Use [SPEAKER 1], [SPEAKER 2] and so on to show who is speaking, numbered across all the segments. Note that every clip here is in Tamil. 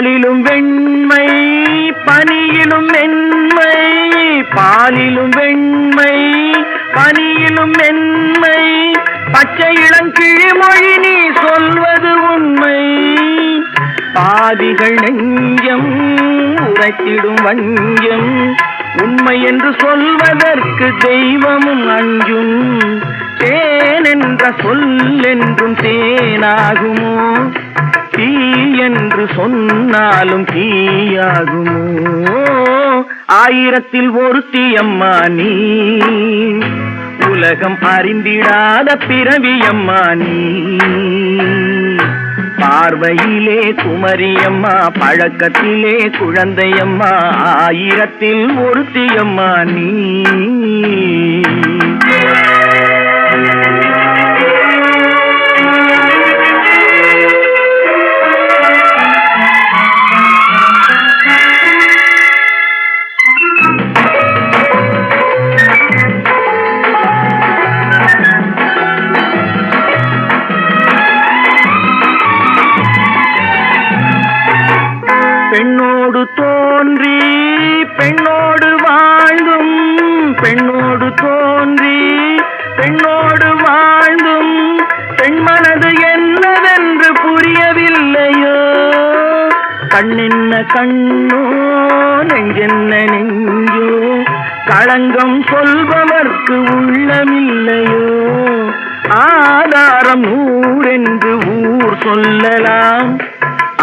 [SPEAKER 1] பாலிலும் வெண்மை பனியிலும் மென்மை பாலிலும் வெண்மை பனியிலும் மென்மை பச்சை இளம் கிழிமொழி நீ சொல்வது உண்மை பாதிகள் நெஞ்சம் உரைத்திடும் வஞ்சம் உண்மை என்று சொல்வதற்கு தெய்வமும் அஞ்சும் தேன் என்ற சொல் என்றும் தேனாகுமோ தீ என்று சொன்னாலும் தீயாகும் ஆயிரத்தில் ஒரு தீயம்மா நீ உலகம் அறிந்திடாத பிறவியம்மா நீ பார்வையிலே குமரியம்மா பழக்கத்திலே குழந்தையம்மா ஆயிரத்தில் ஒரு ஒருத்தியம்மா நீ நெஞ்சோ களங்கம் சொல்பவர்க்கு உள்ளமில்லையோ ஆதாரம் ஊரென்று ஊர் சொல்லலாம்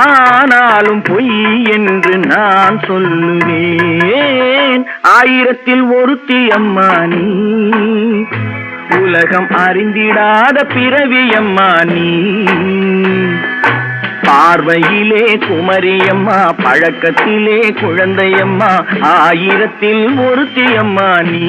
[SPEAKER 1] ஆனாலும் பொய் என்று நான் சொல்லுவேன் ஆயிரத்தில் ஒருத்தி அம்மா நீ உலகம் அறிந்திடாத பிறவி அம்மா நீ பார்வையிலே குமரியம்மா பழக்கத்திலே குழந்தையம்மா ஆயிரத்தில் ஒருத்தியம்மா நீ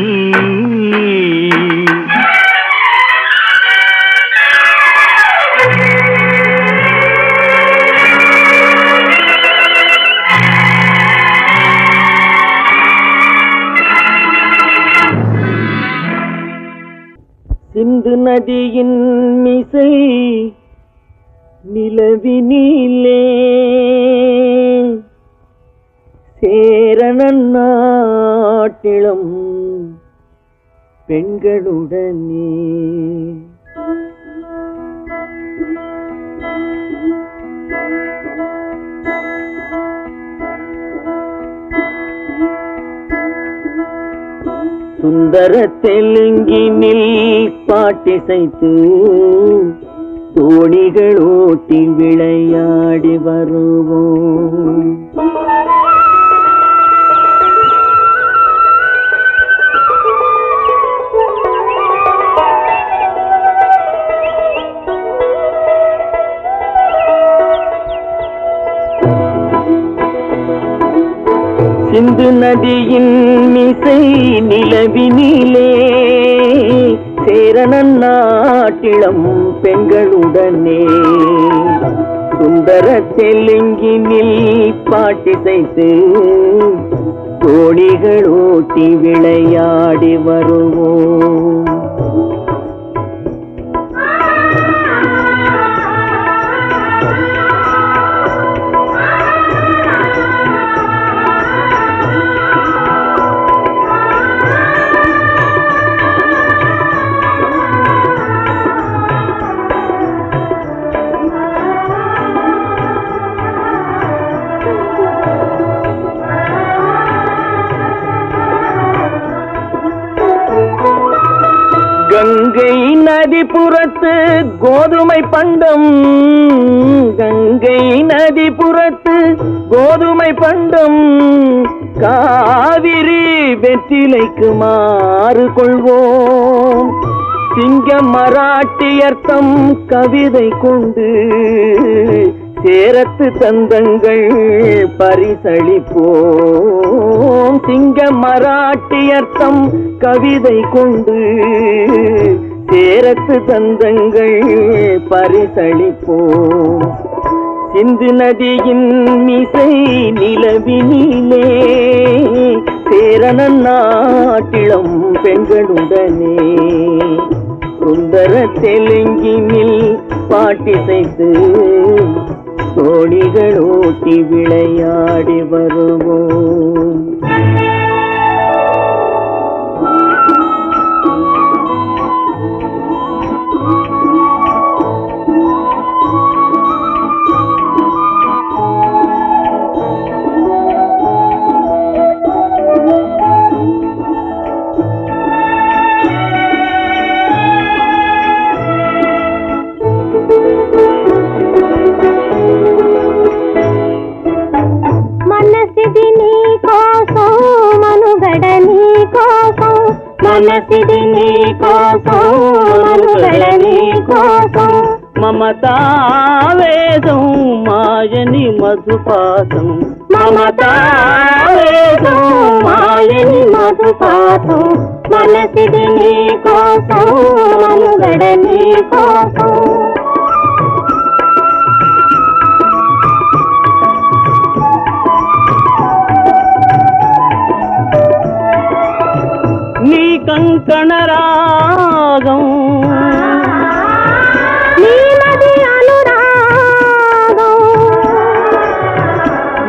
[SPEAKER 2] கண்களுடனே சுந்தர தெலுங்கினில் பாட்டிசைத்து தோணிகள் ஓட்டி விளையாடி வருவோம் சிந்து நதியின் மிசை நிலவினிலே சேரணன் நாட்டிளம் பெண்களுடனே சுந்தர செல்லுங்கினில் பாட்டிசைத்து கோழிகள் ஓட்டி விளையாடி வருவோம் கோதுமை பண்டம் கங்கை நதி புறத்து கோதுமை பண்டம் காவிரி வெற்றிலைக்கு மாறு கொள்வோம் சிங்க மராட்டியர்த்தம் கவிதை கொண்டு சேரத்து தந்தங்கள் பரிசளிப்போம் சிங்க மராட்டியர்த்தம் கவிதை கொண்டு சேரத்து தந்தங்கள் பரிசளிப்போ சிந்து நதியின் மிசை நிலவினிலே சேரண நாட்டிளம் பெண்களுடனே சுந்தர தெலுங்கினில் பாட்டி செய்து பாட்டிசைத்து ஓட்டி விளையாடி
[SPEAKER 3] మనసిది నీ కోసం నీ కోసం
[SPEAKER 4] మమతావేదం మాయని మధుపాతం
[SPEAKER 3] మమతావేదం మాయని మధుపాతం మనసిది నీ కోసం గడ నీ కోసం
[SPEAKER 4] కంకణ రాగం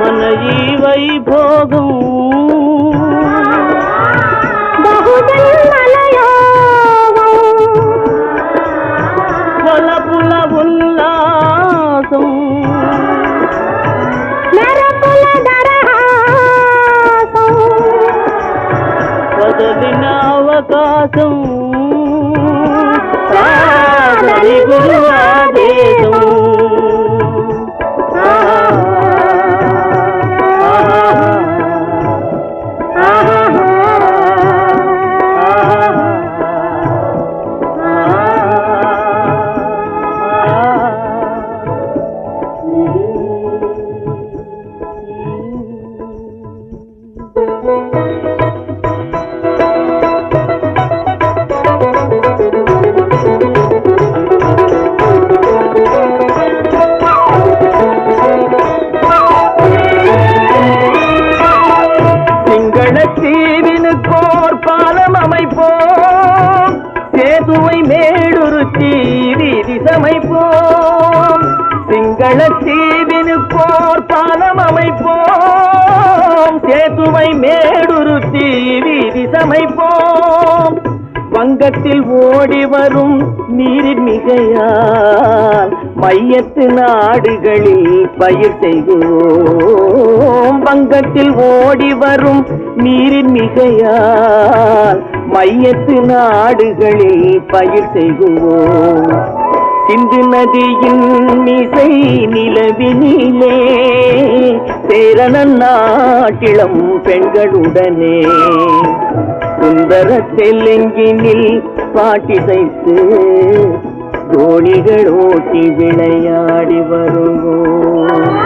[SPEAKER 4] మన ఈ వైభోగం ஆகாசம் ஆகையால் மையத்து நாடுகளில் பயிர் செய்கிறோம் பங்கத்தில் ஓடி வரும் நீரின் மிகையால் மையத்து நாடுகளில் பயிர் செய்கிறோம் சிந்து நதியின் மிசை நிலவினிலே சேரணன் நாட்டிளம் பெண்களுடனே சுந்தர தெலுங்கினில் பாட்டிசைத்து தோணிகள் ஓட்டி விளையாடி வருவோம்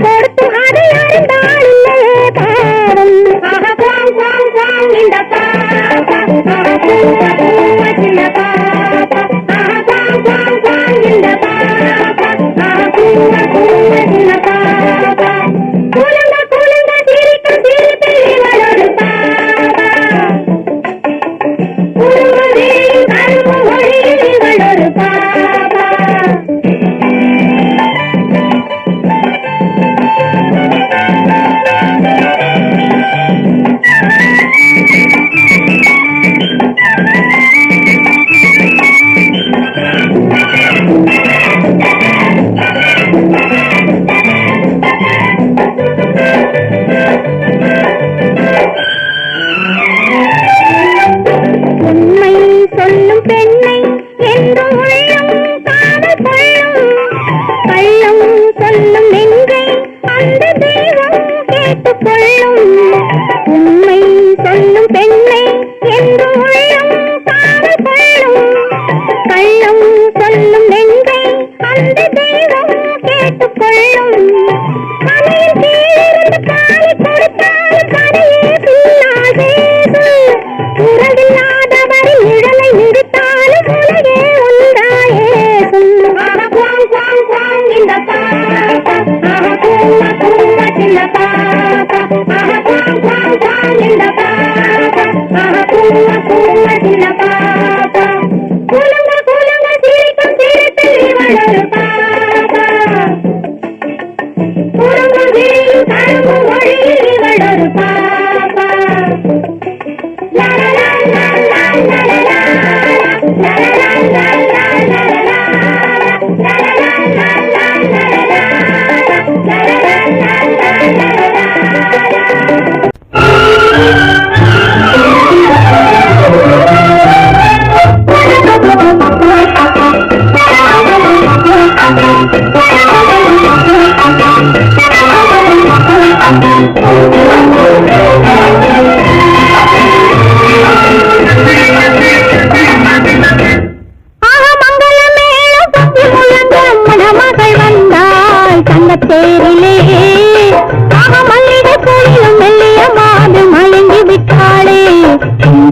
[SPEAKER 3] கொடுத்து அதை அறிந்தாள்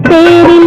[SPEAKER 3] சேரி